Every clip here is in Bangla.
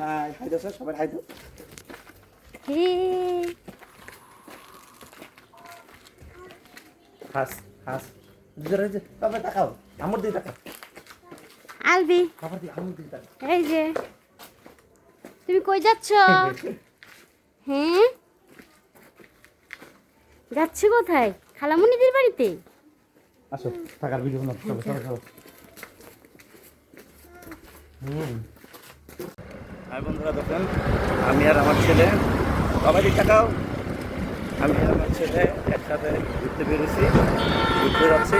হাই হাই দাও স্যার সবাই হাই দাও হাস হাস। জোরে যে বাবা তাকাও। আমার দিকে তাকাও। আলবি বাবার দিকে আমার দিকে তাকাও। এই যে। তুমি কই যাচ্ছ? হ্যাঁ যাচ্ছ কোথায়? খালামণিদের বাড়িতে? আসো থাকার ভিডিও না চলো চলো চলো হুম। হাই বন্ধুরা, দেখেন, আমি আর আমার ছেলে বাবা দিকে তাকাও। আমি আর আমার ছেলে একসাথে ঘুরতে বেরোছি ঘুরতে যাচ্ছি।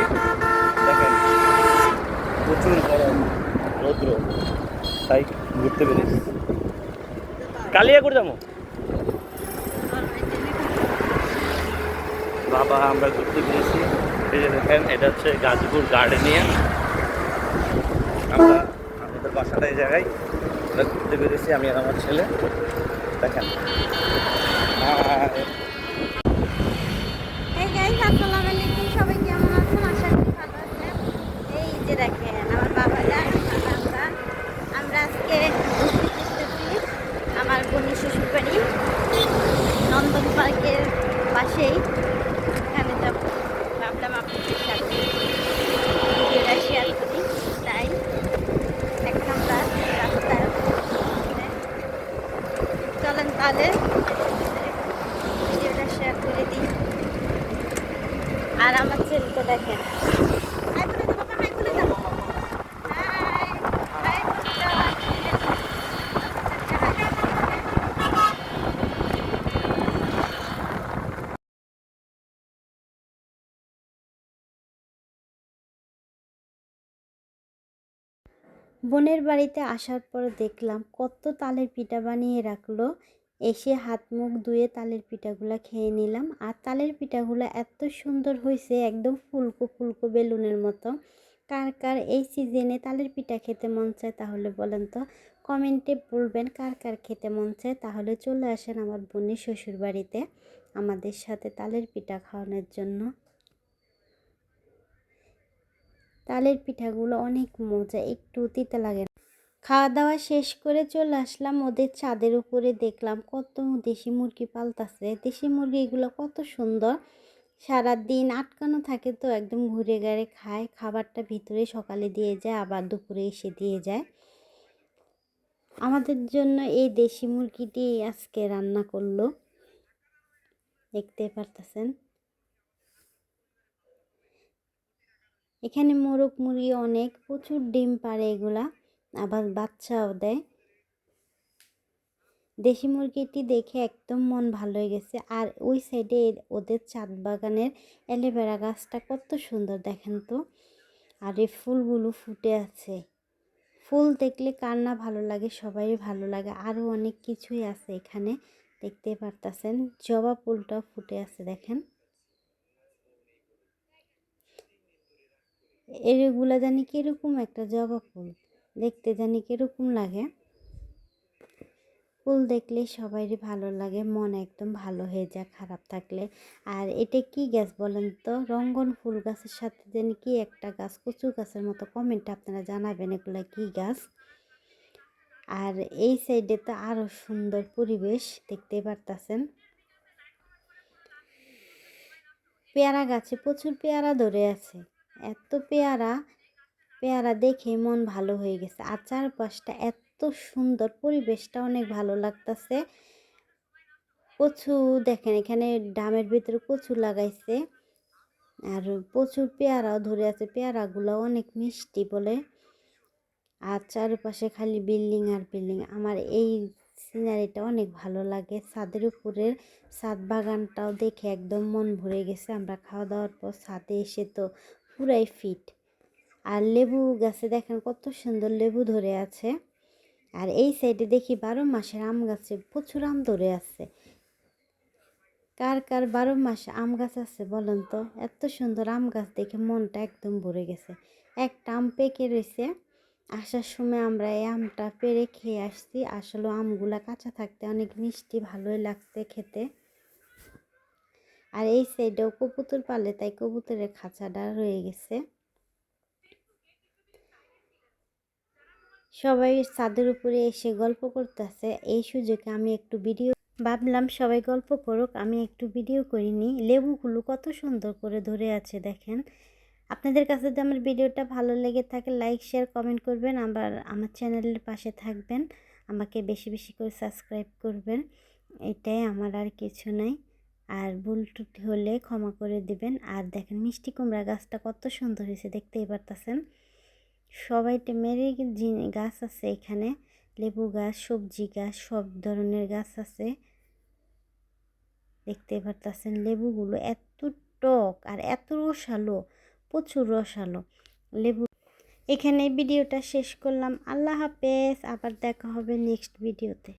দেখেন, প্রচুর গরম, রৌদ্র, তাই ঘুরতে বেরিয়েছি কালিয়া করে যাব? বাবা, আমরা ঘুরতে পেরেছি এই যে দেখেন, এটা হচ্ছে গাজীপুর গার্ডেনিয়া আমরা আমাদের বাসাটা এই জায়গায় আমরা ঘুরতে বেরিয়েছি আমি আর আমার ছেলে। দেখেন। আমার এই গাইস আসসালামু আলাইকুম সবাই কেমন আছেন আশা করি ভালো আছেন এই যে দেখেন আমার বাবারা আমরা আমরা আজকে ঘুরতে এসেছি আমার বোনের শ্বশুর বাড়ি নন্দন পার্কের পাশেই এখানে যাব ভাবলাম আপনাদের সাথে ভিডিওটা শেয়ার করি তাই এখন আমরা রাস্তায় চলেন তাহলে ভিডিওটা শেয়ার করে দিই আর আমার ছেলেকে দেখেন। বোনের বাড়িতে আসার পর দেখলাম কত তালের পিঠা বানিয়ে রাখল এসে হাত মুখ ধুয়ে তালের পিঠাগুলো খেয়ে নিলাম। আর তালের পিঠাগুলো এত সুন্দর হয়েছে একদম ফুলকো ফুলকো বেলুনের মতো। কার কার এই সিজনে তালের পিঠা খেতে মন চায় তাহলে বলেন তো, কমেন্টে বলবেন কার কার খেতে মন চায়। তাহলে চলে আসেন আমার বোনের শ্বশুর বাড়িতে আমাদের সাথে তালের পিঠা খাওয়ানোর জন্য। তালের পিঠাগুলো অনেক মজা, একটু তিতে লাগে খাওয়া দাওয়া শেষ করে চলে আসলাম। ওদের ছাদের উপরে দেখলাম কত দেশি মুরগি পালতাছে। দেশি মুরগিগুলো কত সুন্দর। সারা দিন আটকানো থাকে তো একদম ঘুরে গাড়ে খায়। খাবারটা ভিতরে সকালে দিয়ে যায়, আবার দুপুরে এসে দিয়ে যায়। আমাদের জন্য এই দেশি মুরগিটি আজকে রান্না করল। দেখতে পারতেছেন? এখানে মোরগ মুরগি অনেক, প্রচুর ডিম পারে এগুলা। আবার বাচ্চাও দেয়। দেশি মুরগিটি দেখে একদম মন ভালো হয়ে গেছে। আর ওই সাইডে ওদের চাঁদ বাগানের অ্যালোভেরা গাছটা কত সুন্দর দেখেন তো। আর এই ফুলগুলো ফুটে আছে। ফুল দেখলে কার না ভালো লাগে, সবাই ভালো লাগে। আরও অনেক কিছুই আছে এখানে, দেখতে পারতাছেন। জবা ফুলটাও ফুটে আছে দেখেন। এগুলা জানি কীরকম একটা জবা ফুল। দেখতে জানি কীরকম লাগে। ফুল দেখলে সবারই ভালো লাগে, মন একদম ভালো হয়ে যায়, খারাপ থাকলে। আর এটা কি গাছ বলেন তো? রঙ্গন ফুল গাছের সাথে জানি কি একটা গাছ, কচু গাছের মতো। কমেন্টে আপনারা জানাবেন এগুলো কি গাছ। আর এই সাইডে তো আরও সুন্দর পরিবেশ দেখতে পারতাছেন। পেয়ারা গাছে প্রচুর পেয়ারা ধরে আছে। এত পেয়ারা পেয়ারা দেখে মন ভালো হয়ে গেছে। আর চারপাশটা এত সুন্দর, পরিবেশটা অনেক ভালো লাগতেছে। কচু দেখেন, এখানে ডামের ভিতরে কচু লাগাইছে। আর প্রচুর পেয়ারাও ধরে আছে। পেয়ারাগুলো অনেক মিষ্টি বলে। আর চারপাশে খালি বিল্ডিং আর বিল্ডিং। আমার এই সিনারিটা অনেক ভালো লাগে। ছাদের উপরের ছাদ বাগানটাও দেখে একদম মন ভরে গেছে। আমরা খাওয়া দাওয়ার পর ছাদে এসে তো পুরাই ফিট। আর লেবু গাছে দেখেন কত সুন্দর লেবু ধরে আছে। আর এই সাইডে দেখি বারো মাসের আম গাছে প্রচুর আম ধরে আছে। কার কার বারো মাসে আম গাছ আছে বলেন তো? এত সুন্দর আম গাছ দেখে মনটা একদম ভরে গেছে। একটা আম পেকে রয়েছে আসার সময় আমরা এই আমটা পেরে খেয়ে আসছি। আসলে আমগুলা কাঁচা থাকতে অনেক মিষ্টি, ভালোই লাগছে খেতে। আর এই সাইডেও কবুতর পালে, তাই কবুতরের খাঁচাটা রয়ে গেছে। সবাই ছাদের উপরে এসে গল্প করতেছে। এই সুযোগে আমি একটু ভিডিও ভাবলাম, সবাই গল্প করুক। আমি একটু ভিডিও করিনি লেবুগুলো কত সুন্দর করে ধরে আছে, দেখেন। আপনাদের কাছে যদি আমার ভিডিওটা ভালো লেগে থাকে, লাইক, শেয়ার, কমেন্ট করবেন। আবার আমার চ্যানেলের পাশে থাকবেন। আমাকে বেশি বেশি করে সাবস্ক্রাইব করবেন। এটাই আমার আর কিছু নাই। আর ভুল হলে ক্ষমা করে দিবেন। আর দেখেন, মিষ্টি কুমড়া গাছটা কত সুন্দর হয়েছে, দেখতেই পারতেছেন। সবাইটা মেরে গাছ আছে এখানে, লেবু গাছ, সবজি গাছ, সব ধরনের গাছ আছে। দেখতে পারতেছেন লেবুগুলো এত টক আর এত রসালো, প্রচুর রসালো। লেবু এখানে ভিডিওটা শেষ করলাম। আল্লাহ হাফেজ, আবার দেখা হবে নেক্সট ভিডিওতে।